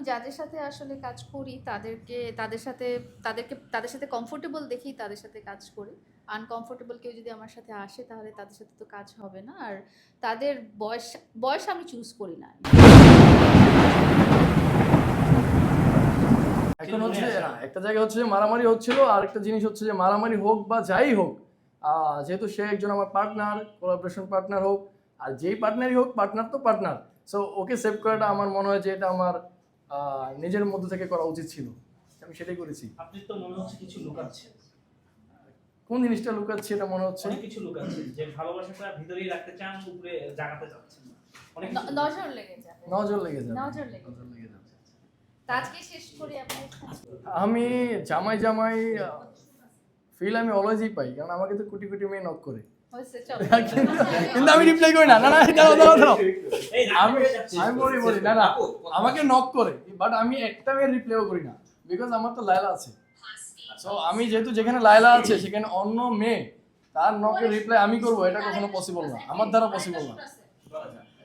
আমি যাদের সাথে আসলে কাজ করি, তাদেরকে, তাদের সাথে, তাদেরকে, তাদের সাথে কমফোর্টেবল দেখি, তাদের সাথে কাজ করি। আনকমফোর্টেবল কেউ যদি আমার সাথে আসে, তাহলে তাদের সাথে তো কাজ হবে না। আর তাদের বয়স বয়স আমি চুজ করি না। এখন হচ্ছে, না, একটা জায়গায় হচ্ছে যে মারামারি হচ্ছিল আর একটা জিনিস হচ্ছে যে মারামারি হোক বা যাই হোক যেহেতু সে একজন আমার পার্টনার কোলাবোরেশন পার্টনার হোক, আর যেই পার্টনারই হোক পার্টনার তো পার্টনার সো ওকে সেভ করাটা আমার মনে হয় যে এটা আমার নিজের মধ্যে থেকে করা উচিত ছিল। আমি সেটাই করেছি। আপনি তো মনে হচ্ছে কিছু লুকাচ্ছেন। কোন জিনিসটা লুকাচ্ছি এটা মনে হচ্ছে? অনেক কিছু লুকাচ্ছেন যে ভালোবাসাটা ভিতরেই রাখতে চান উপরে জাগাতে চাচ্ছেন অনেক নজর লেগে যাবে। নজর লেগে যাবে। নজর লেগে যাবে। আজকে শেষ করি আমি জামাই জামাই ফিল আমি অলওয়েজই পাই কারণ আমাকে তো কোটি কোটি মেয়ে নক করে। কিন্তু আমি রিপ্লাই করি না। না না দাঁড়াও দাঁড়াও দাঁড়াও। আমি আমি বলি বলি না না। আমাকে নক করে বাট আমি একটা মেয়ের রিপ্লাইও করি না বিকজ আমার তো লায়লা আছে। সো আমি যেহেতু যেখানে লায়লা আছে সেখানে অন্য মেয়ে তার নকের রিপ্লাই আমি করব এটা কখনো পসিবল না। আমার দ্বারা পসিবল না।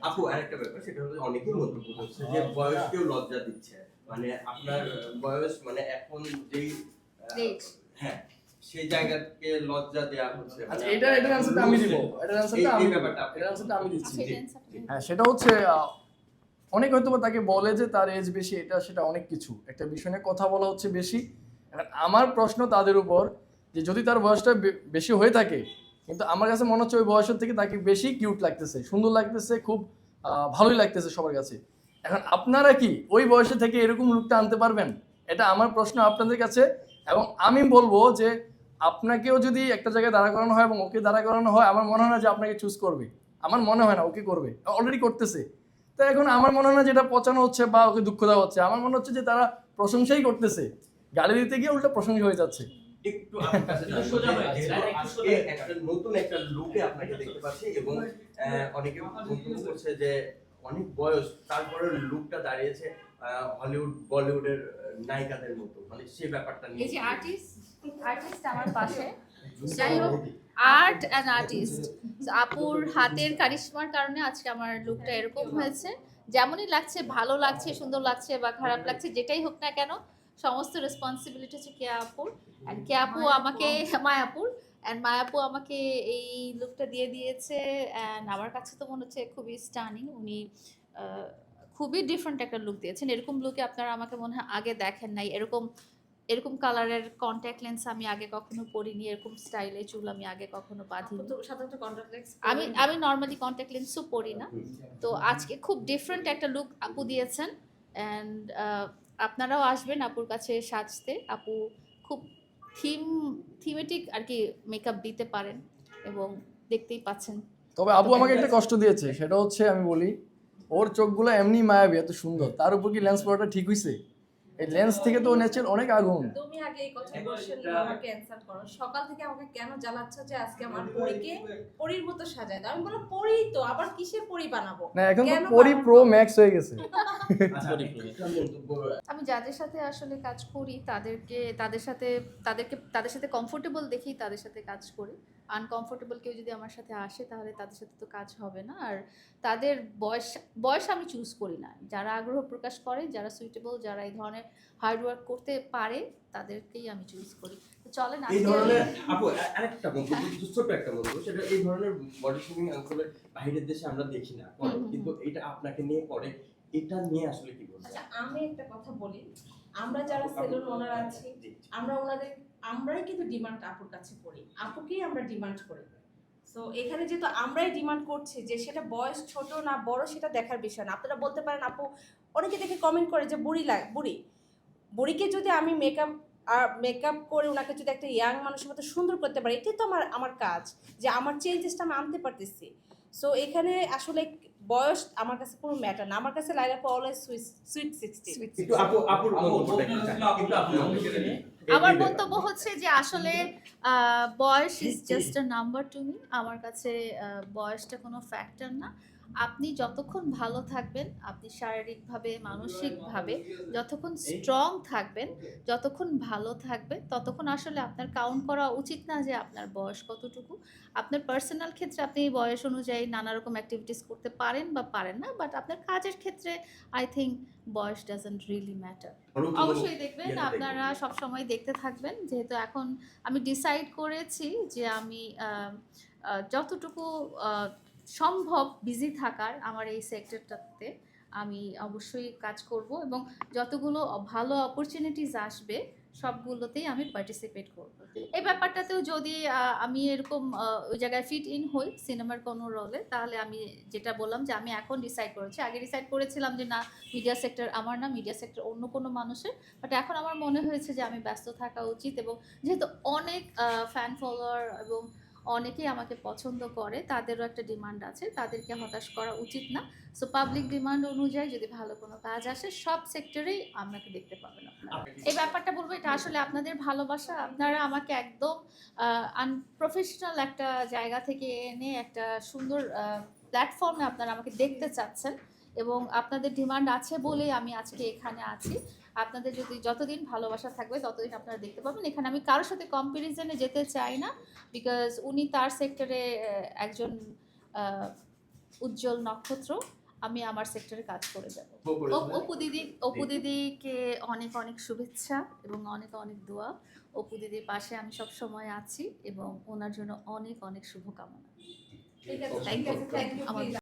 আপু আরেকটা ব্যাপার সেটা হলো অনেকেই মন্তব্য করছে যে বয়সকেও লজ্জা দিচ্ছে। মানে আপনার বয়স মানে এখন যেই হ্যাঁ। সেই জায়গাকে লজ্জা দেওয়া হচ্ছে। আচ্ছা এটা এটার অ্যান্সারটা আমি দিব। এটার অ্যান্সারটা আমি ব্যাপারটা আপনি- এটার আমি দিচ্ছি। দিন। হ্যাঁ সেটা হচ্ছে অনেক হয়তো বা তাকে বলে যে তার এজ বেশি এটা সেটা অনেক কিছু। একটা বিষয় নিয়ে কথা বলা হচ্ছে বেশি। এখন আমার প্রশ্ন তাদের উপর যে যদি তার বয়সটা বেশি হয়ে থাকে কিন্তু আমার কাছে মনে হচ্ছে ওই বয়সের থেকে তাকে বেশি কিউট লাগতেছে সুন্দর লাগতেছে খুব ভালোই লাগতেছে সবার কাছে। এখন আপনারা কি ওই বয়সে থেকে এরকম লুকটা আনতে পারবেন? এটা আমার প্রশ্ন আপনাদের কাছে। এবং আমি বলব যে আপনাকেও যদি একটা জায়গায় দাঁড়া করানো হয় এবং ওকে দাঁড়া করানো হয় আমার মনে হয় না যে আপনাকে চুজ করবে। আমার মনে হয় না ওকে করবে। অলরেডি করতেছে। তো এখন আমার মনে হয় না যেটা পচানো হচ্ছে বা ওকে দুঃখ দেওয়া হচ্ছে। আমার মনে হচ্ছে যে তারা প্রশংসাই করতেছে। গালি দিতে গিয়ে উল্টা প্রশংসা হয়ে যাচ্ছে। একটু একটু নতুন একটা লুকে আপনাকে দেখতে পাচ্ছি এবং অনেকে করছে যে অনেক বয়স তারপরে লুকটা দাঁড়িয়েছে হলিউড বলিউডের নায়িকাদের মতো। মানে সে ব্যাপারটা এই নিয়ে যে আর্টিস্ট আর্টিস্ট আমার পাশে। যাই হোক আর্ট অ্যান্ড আর্টিস্ট আপুর হাতের কারিশমার কারণে আজকে আমার লুকটা এরকম হয়েছে। যেমনই লাগছে ভালো লাগছে সুন্দর লাগছে বা খারাপ লাগছে যেটাই হোক না কেন সমস্ত রেসপন্সিবিলিটি হচ্ছে কে আপুর। অ্যান্ড কে আপু আমাকে মায়াপুর অ্যান্ড মায়াপু আমাকে এই লুকটা দিয়ে দিয়েছে। অ্যান্ড আমার কাছে তো মনে হচ্ছে খুবই স্টানিং উনি খুবই ডিফারেন্ট একটা লুক দিয়েছেন। এরকম লুকে আপনারা আমাকে মনে হয় আগে দেখেন নাই। এরকম এরকম কালারের কন্ট্যাক্ট লেন্স আমি আগে কখনো পরিনি এরকম স্টাইলে চুল আমি আগে কখনো বাঁধিনি। সাধারণত কন্ট্যাক্ট লেন্স আমি আমি নর্মালি কন্ট্যাক্ট লেন্সও পরি না। তো আজকে খুব ডিফারেন্ট একটা লুক আপু দিয়েছেন। অ্যান্ড আপনারাও আসবেন আপুর কাছে সাজতে। আপু খুব থিম থিমেটিক আর কি মেকআপ দিতে পারেন এবং দেখতেই পাচ্ছেন। তবে আবু আমাকে একটা কষ্ট দিয়েছে সেটা হচ্ছে আমি বলি ওর চোখগুলো এমনি মায়াবী এত সুন্দর। তার উপর কি লেন্স পরাটা ঠিক হইছে? এই লেন্স থেকে তো নেচার অনেক আগুন। তুমি আগে এই কথা কোশ্চেন আমাকে অ্যানসার করো। সকাল থেকে আমাকে কেন জ্বালাচ্ছ যে আজকে আমার পরীকে পরীর মতো সাজায় দাও? আমি বললাম পরী তো আবার কিসের পরী বানাবো? না এখন তো পরি প্রো ম্যাক্স হয়ে গেছে। আচ্ছা, আমি যাদের সাথে আসলে কাজ করি তাদেরকে তাদের সাথে তাদেরকে তাদের সাথে কমফোর্টেবল দেখি তাদের সাথে কাজ করি। আনকমফোর্টেবল কেউ যদি আমার সাথে আসে তাহলে তাদের সাথে তো কাজ হবে না। আর তাদের বয়স বয়স আমি চুজ করি না। যারা আগ্রহ প্রকাশ করে যারা সুইটেবল যারা এই ধরনের হার্ড ওয়ার্ক করতে পারে তাদেরকেই আমি চুজ করি। তো চলেন এই ধরনের আপু আরেকটা মন্তব্য কিন্তু ছোট একটা মন্তব্য সেটা এই ধরনের বডি শেমিং আসলে বাইরের দেশে আমরা দেখি না কিন্তু এটা আপনাকে নিয়ে করে এটা নিয়ে আসলে কি বলবেন? আচ্ছা আমি একটা কথা বলি। আমরা যারা সেলুন ওনার আছি। আমরা ওনাদের আমরাই কিন্তু ডিমান্ড আপুর কাছে করি আপুকেই আমরা ডিমান্ড করি সো এখানে যেহেতু আমরাই ডিমান্ড করছি যে সেটা বয়স ছোট না বড় সেটা দেখার বিষয় না আপনারা বলতে পারেন আপু অনেকে দেখে কমেন্ট করে যে বুড়ি লাগ বুড়ি বুড়িকে যদি আমি মেকআপ আর মেকআপ করে ওনাকে যদি একটা ইয়াং মানুষের মতো সুন্দর করতে পারি এটাই তো আমার আমার কাজ যে আমার চেঞ্জেসটা আমি আনতে পারতেছি সো এখানে আসলে বয়স আমার কাছে কোনো ম্যাটার না আমার কাছে Laila always sweet sweet sixty আমার মন্তব্য বক্তব্য হচ্ছে যে আসলে আহ, বয়স is just a number to me আমার কাছে বয়সটা কোনো ফ্যাক্টর না। আপনি যতক্ষণ ভালো থাকবেন আপনি শারীরিকভাবে মানসিকভাবে যতক্ষণ স্ট্রং থাকবেন যতক্ষণ ভালো থাকবেন ততক্ষণ আসলে আপনার কাউন্ট করা উচিত না যে আপনার বয়স কতটুকু। আপনার পার্সোনাল ক্ষেত্রে আপনি বয়স অনুযায়ী নানা রকম অ্যাক্টিভিটিস করতে পারেন বা পারেন না বাট আপনার কাজের ক্ষেত্রে আই থিঙ্ক বয়স ডাজেন্ট রিয়েলি ম্যাটার অবশ্যই দেখবেন আপনারা সব সময় দেখতে থাকবেন যেহেতু এখন আমি ডিসাইড করেছি যে আমি যতটুকু সম্ভব বিজি থাকার আমার এই সেক্টরটাতে আমি অবশ্যই কাজ করব এবং যতগুলো ভালো অপরচুনিটিস আসবে সবগুলোতেই আমি পার্টিসিপেট করব। এই ব্যাপারটাতেও যদি আমি এরকম ওই জায়গায় ফিট ইন হই সিনেমার কোনো রোলে তাহলে আমি যেটা বললাম যে আমি এখন ডিসাইড করেছি। আগে ডিসাইড করেছিলাম যে না মিডিয়া সেক্টর আমার না মিডিয়া সেক্টর অন্য কোনো মানুষের বাট এখন আমার মনে হয়েছে যে আমি ব্যস্ত থাকা উচিত এবং যেহেতু অনেক ফ্যান ফলোয়ার এবং অনেকেই আমাকে পছন্দ করে তাদেরও একটা ডিমান্ড আছে তাদেরকে হতাশ করা উচিত না। সো পাবলিক ডিমান্ড অনুযায়ী যদি ভালো কোনো কাজ আসে সব সেক্টরেই আপনাকে দেখতে পাবেন আপনারা। এই ব্যাপারটা বলব এটা আসলে আপনাদের ভালোবাসা। আপনারা আমাকে একদম আনপ্রফেশনাল একটা জায়গা থেকে এনে একটা সুন্দর প্ল্যাটফর্মে আপনারা আমাকে দেখতে চাচ্ছেন এবং আপনাদের ডিমান্ড আছে বলেই আমি আজকে এখানে আছি। আপনাদের যদি যতদিন ভালোবাসা থাকবে ততদিন আপনারা দেখতে পাবেন এখানে আমি কারোর সাথে কম্পারিজনে যেতে চাই না বিকজ উনি তার সেক্টরে একজন আহ, উজ্জ্বল নক্ষত্র। আমি আমার সেক্টরে কাজ করে যাব। অপু দিদি অপু দিদিকে অনেক অনেক শুভেচ্ছা এবং অনেক অনেক দোয়া। অপু দিদির পাশে আমি সব সময় আছি এবং ওনার জন্য অনেক অনেক শুভকামনা। ঠিক আছে থ্যাংক ইউ থ্যাংক ইউ আমার